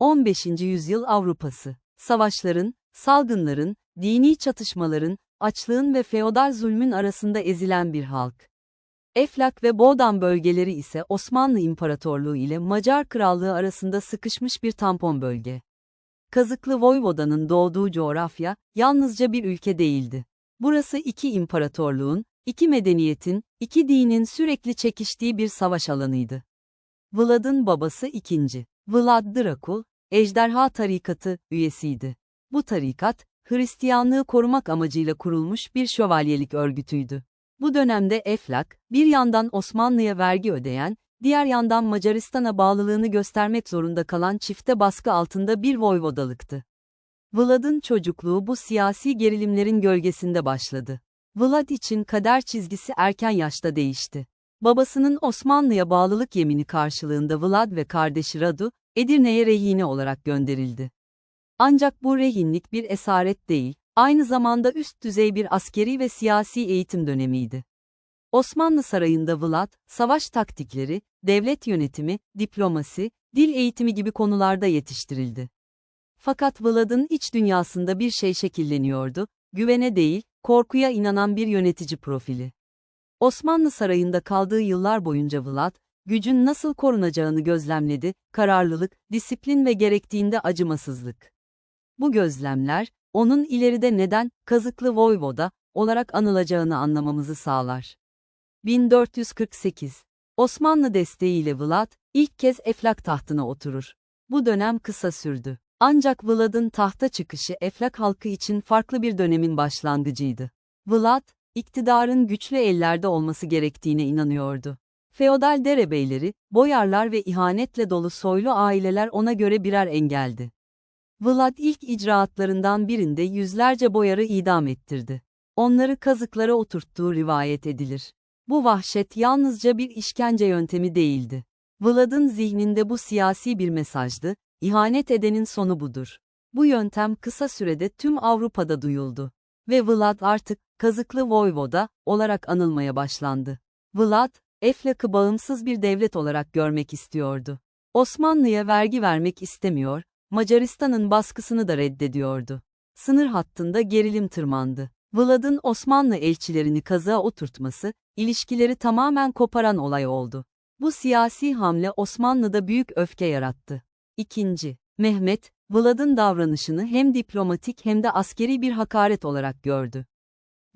15. yüzyıl Avrupası. Savaşların, salgınların, dini çatışmaların, açlığın ve feodal zulmün arasında ezilen bir halk. Eflak ve Boğdan bölgeleri ise Osmanlı İmparatorluğu ile Macar Krallığı arasında sıkışmış bir tampon bölge. Kazıklı Voyvoda'nın doğduğu coğrafya, yalnızca bir ülke değildi. Burası iki imparatorluğun, iki medeniyetin, iki dinin sürekli çekiştiği bir savaş alanıydı. Vlad'ın babası ikinci. Vlad Drakul, Ejderha Tarikatı üyesiydi. Bu tarikat, Hristiyanlığı korumak amacıyla kurulmuş bir şövalyelik örgütüydü. Bu dönemde Eflak, bir yandan Osmanlı'ya vergi ödeyen, diğer yandan Macaristan'a bağlılığını göstermek zorunda kalan çifte baskı altında bir voyvodalıktı. Vlad'ın çocukluğu bu siyasi gerilimlerin gölgesinde başladı. Vlad için kader çizgisi erken yaşta değişti. Babasının Osmanlı'ya bağlılık yemini karşılığında Vlad ve kardeşi Radu, Edirne'ye rehine olarak gönderildi. Ancak bu rehinlik bir esaret değil, aynı zamanda üst düzey bir askeri ve siyasi eğitim dönemiydi. Osmanlı Sarayı'nda Vlad, savaş taktikleri, devlet yönetimi, diplomasi, dil eğitimi gibi konularda yetiştirildi. Fakat Vlad'ın iç dünyasında bir şey şekilleniyordu, güvene değil, korkuya inanan bir yönetici profili. Osmanlı Sarayı'nda kaldığı yıllar boyunca Vlad, gücün nasıl korunacağını gözlemledi, kararlılık, disiplin ve gerektiğinde acımasızlık. Bu gözlemler, onun ileride neden, kazıklı voyvoda, olarak anılacağını anlamamızı sağlar. 1448 Osmanlı desteğiyle Vlad, ilk kez Eflak tahtına oturur. Bu dönem kısa sürdü. Ancak Vlad'ın tahta çıkışı Eflak halkı için farklı bir dönemin başlangıcıydı. Vlad, iktidarın güçlü ellerde olması gerektiğine inanıyordu. Feodal derebeyleri, boyarlar ve ihanetle dolu soylu aileler ona göre birer engeldi. Vlad ilk icraatlarından birinde yüzlerce boyarı idam ettirdi. Onları kazıklara oturttuğu rivayet edilir. Bu vahşet yalnızca bir işkence yöntemi değildi. Vlad'ın zihninde bu siyasi bir mesajdı, ihanet edenin sonu budur. Bu yöntem kısa sürede tüm Avrupa'da duyuldu. Ve Vlad artık, kazıklı voyvoda, olarak anılmaya başlandı. Vlad, Eflak'ı bağımsız bir devlet olarak görmek istiyordu. Osmanlı'ya vergi vermek istemiyor, Macaristan'ın baskısını da reddediyordu. Sınır hattında gerilim tırmandı. Vlad'ın Osmanlı elçilerini kazığa oturtması, ilişkileri tamamen koparan olay oldu. Bu siyasi hamle Osmanlı'da büyük öfke yarattı. İkinci, Mehmet, Vlad'ın davranışını hem diplomatik hem de askeri bir hakaret olarak gördü.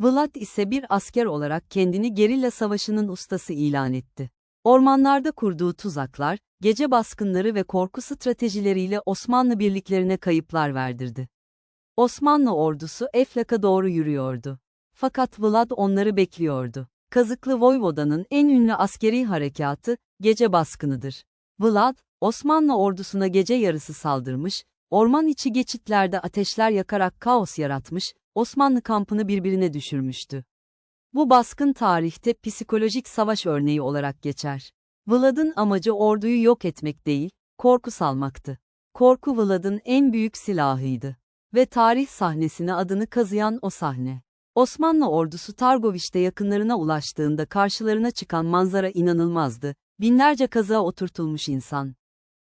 Vlad ise bir asker olarak kendini gerilla savaşının ustası ilan etti. Ormanlarda kurduğu tuzaklar, gece baskınları ve korku stratejileriyle Osmanlı birliklerine kayıplar verdirdi. Osmanlı ordusu Eflak'a doğru yürüyordu. Fakat Vlad onları bekliyordu. Kazıklı Voyvoda'nın en ünlü askeri harekatı, gece baskınıdır. Vlad, Osmanlı ordusuna gece yarısı saldırmış, orman içi geçitlerde ateşler yakarak kaos yaratmış, Osmanlı kampını birbirine düşürmüştü. Bu baskın tarihte psikolojik savaş örneği olarak geçer. Vlad'ın amacı orduyu yok etmek değil, korku salmaktı. Korku Vlad'ın en büyük silahıydı. Ve tarih sahnesine adını kazıyan o sahne. Osmanlı ordusu Targoviş'te yakınlarına ulaştığında karşılarına çıkan manzara inanılmazdı. Binlerce kazığa oturtulmuş insan.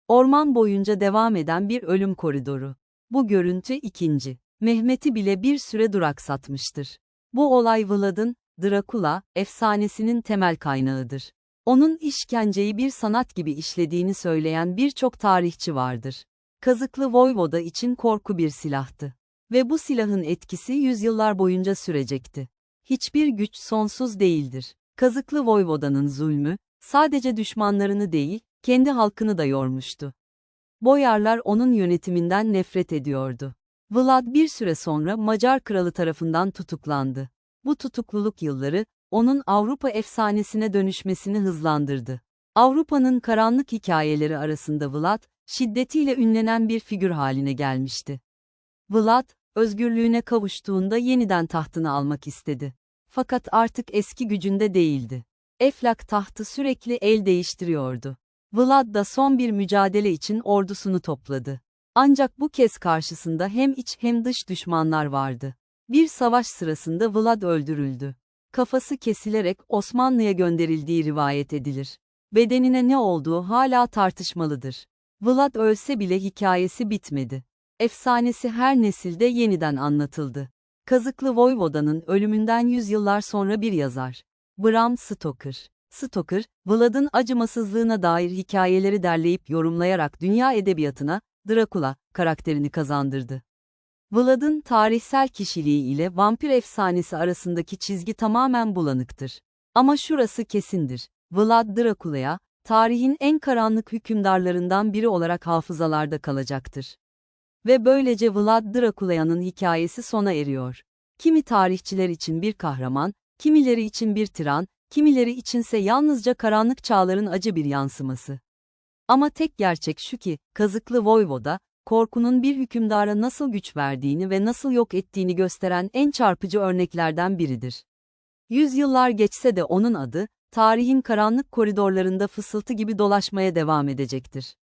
Orman boyunca devam eden bir ölüm koridoru. Bu görüntü ikinci. Mehmet'i bile bir süre duraksatmıştır. Bu olay Vlad'ın, Drakula, efsanesinin temel kaynağıdır. Onun işkenceyi bir sanat gibi işlediğini söyleyen birçok tarihçi vardır. Kazıklı Voyvoda için korku bir silahtı. Ve bu silahın etkisi yüzyıllar boyunca sürecekti. Hiçbir güç sonsuz değildir. Kazıklı Voyvoda'nın zulmü, sadece düşmanlarını değil, kendi halkını da yormuştu. Boyarlar onun yönetiminden nefret ediyordu. Vlad bir süre sonra Macar kralı tarafından tutuklandı. Bu tutukluluk yılları, onun Avrupa efsanesine dönüşmesini hızlandırdı. Avrupa'nın karanlık hikayeleri arasında Vlad, şiddetiyle ünlenen bir figür haline gelmişti. Vlad, özgürlüğüne kavuştuğunda yeniden tahtını almak istedi. Fakat artık eski gücünde değildi. Eflak tahtı sürekli el değiştiriyordu. Vlad da son bir mücadele için ordusunu topladı. Ancak bu kez karşısında hem iç hem dış düşmanlar vardı. Bir savaş sırasında Vlad öldürüldü. Kafası kesilerek Osmanlı'ya gönderildiği rivayet edilir. Bedenine ne olduğu hala tartışmalıdır. Vlad ölse bile hikayesi bitmedi. Efsanesi her nesilde yeniden anlatıldı. Kazıklı Voyvoda'nın ölümünden yüzyıllar sonra bir yazar. Bram Stoker. Stoker, Vlad'ın acımasızlığına dair hikayeleri derleyip yorumlayarak dünya edebiyatına, Dracula, karakterini kazandırdı. Vlad'ın tarihsel kişiliği ile vampir efsanesi arasındaki çizgi tamamen bulanıktır. Ama şurası kesindir. Vlad Dracula'ya, tarihin en karanlık hükümdarlarından biri olarak hafızalarda kalacaktır. Ve böylece Vlad Dracula'nın hikayesi sona eriyor. Kimi tarihçiler için bir kahraman, kimileri için bir tiran, kimileri içinse yalnızca karanlık çağların acı bir yansıması. Ama tek gerçek şu ki, kazıklı Voyvoda, korkunun bir hükümdara nasıl güç verdiğini ve nasıl yok ettiğini gösteren en çarpıcı örneklerden biridir. Yüzyıllar geçse de onun adı, tarihin karanlık koridorlarında fısıltı gibi dolaşmaya devam edecektir.